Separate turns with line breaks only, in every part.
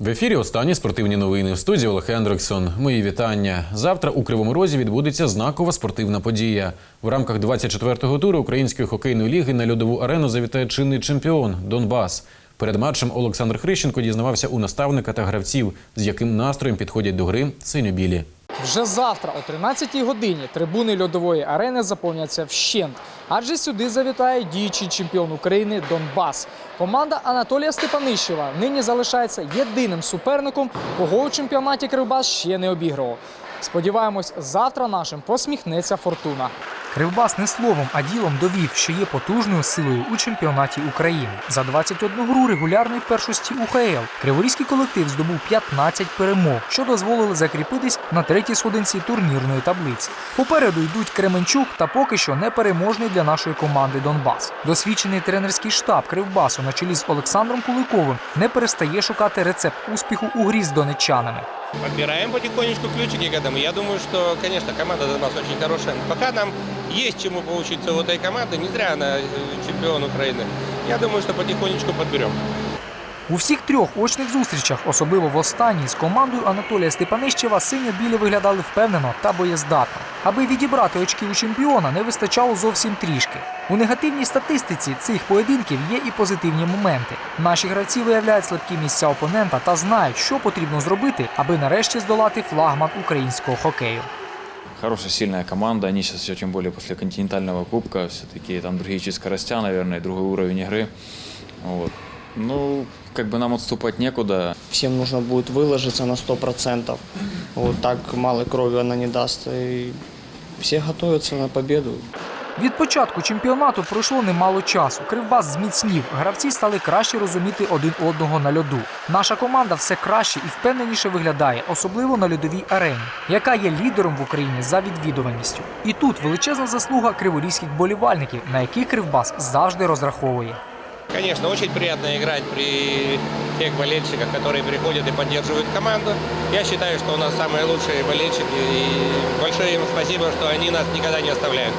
В ефірі останні спортивні новини в студії Олег Ендриксон. Мої вітання. Завтра у Кривому Розі відбудеться знакова спортивна подія. В рамках 24-го туру Української хокейної ліги на льодову арену завітає чинний чемпіон Донбас. Перед матчем Олександр Хрищенко дізнавався у наставника та гравців, з яким настроєм підходять до гри синьо-білі.
Вже завтра о 13-й годині трибуни льодової арени заповняться вщент, адже сюди завітає діючий чемпіон України Донбас. Команда Анатолія Степанищева нині залишається єдиним суперником, кого у чемпіонаті Кривбас ще не обігрував. Сподіваємось, завтра нашим посміхнеться фортуна. Кривбас не словом, а ділом довів, що є потужною силою у чемпіонаті України. За 21 гру регулярної першості УХЛ Криворізький колектив здобув 15 перемог, що дозволили закріпитись на третій сходинці турнірної таблиці. Попереду йдуть Кременчук та поки що непереможний для нашої команди Донбас. Досвідчений тренерський штаб Кривбасу на чолі з Олександром Куликовим не перестає шукати рецепт успіху у грі з донеччанами.
Подбираем потихонечку ключики к этому. Я думаю, что, конечно, команда у нас очень хорошая. Пока нам есть чему поучиться у этой команды, не зря она э, чемпион Украины. Я думаю, что потихонечку подберем.
У всіх трьох очних зустрічах, особливо в останній, з командою Анатолія Степанищева синьо-білі виглядали впевнено та боєздатно. Аби відібрати очки у чемпіона, не вистачало зовсім трішки. У негативній статистиці цих поєдинків є і позитивні моменти. Наші гравці виявляють слабкі місця опонента та знають, що потрібно зробити, аби нарешті здолати флагман українського хокею.
Хорошая, сильная команда. Они сейчас еще, тем более континентального кубка, все-таки там другие скоростя, наверное, другой уровень игры. Вот. Ну, как бы нам отступать некуда.
Всем нужно будет выложиться на 100%. Вот так малой крови она не даст. И все готовятся на победу.
Від початку чемпіонату пройшло немало часу. Кривбас зміцнів. Гравці стали краще розуміти один одного на льоду. Наша команда все краще і впевненіше виглядає, особливо на льодовій арені, яка є лідером в Україні за відвідуваністю. І тут величезна заслуга криворізьких болівальників, на яких Кривбас завжди розраховує.
Конечно, очень приятно играть при тех болельщиках, которые приходят и поддерживают команду. Я считаю, что у нас самые лучшие болельщики. И большое им спасибо, что они нас никогда не оставляют.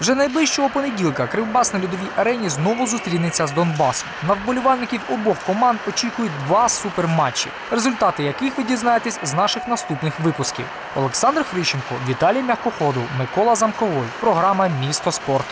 Вже найближчого понеділка Кривбас на льодовій арені знову зустрінеться з Донбасом. На вболівальників обох команд очікують два суперматчі, результати яких ви дізнаєтесь з наших наступних випусків. Олександр Хрищенко, Віталій Мягкоходов, Микола Замковой. Програма Місто спорт.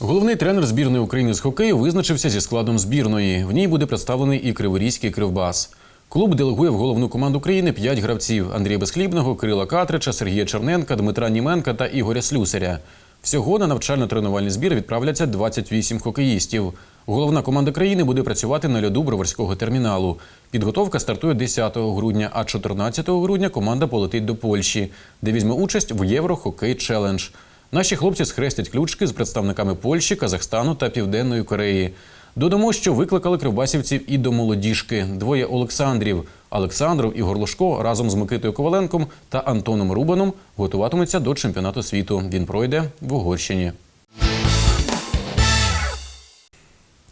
Головний тренер збірної України з хокею визначився зі складом збірної. В ній буде представлений і Криворізький Кривбас. Клуб делегує в головну команду країни п'ять гравців: Андрія Безхлібного, Кирила Катрича, Сергія Черненка, Дмитра Німенка та Ігоря Слюсаря. Всього на навчально-тренувальний збір відправляться 28 хокеїстів. Головна команда країни буде працювати на льоду Броварського терміналу. Підготовка стартує 10 грудня, а 14 грудня команда полетить до Польщі, де візьме участь в Єврохокей Челендж. Наші хлопці схрестять ключки з представниками Польщі, Казахстану та Південної Кореї. Додамо, що викликали кривбасівців і до молодіжки. Двоє Олександрів Олександров і Горлушко разом з Микитою Коваленком та Антоном Рубаном готуватимуться до чемпіонату світу. Він пройде в Угорщині.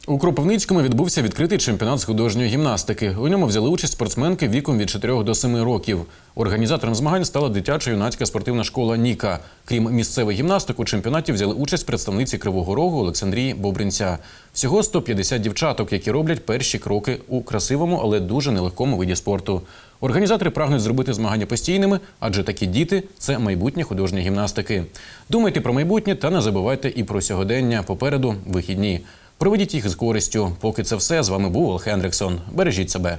У Кропивницькому відбувся відкритий чемпіонат з художньої гімнастики. У ньому взяли участь спортсменки віком від 4 до 7 років. Організатором змагань стала дитяча юнацька спортивна школа Ніка. Крім місцевих гімнастик, у чемпіонаті взяли участь представниці Кривого Рогу Олександрії Бобринця. Всього 150 дівчаток, які роблять перші кроки у красивому, але дуже нелегкому виді спорту. Організатори прагнуть зробити змагання постійними, адже такі діти це майбутнє художньої гімнастики. Думайте про майбутнє та не забувайте і про сьогодення. Попереду вихідні. Проведіть їх з користю. Поки це все з вами був Олег Хендриксон. Бережіть себе.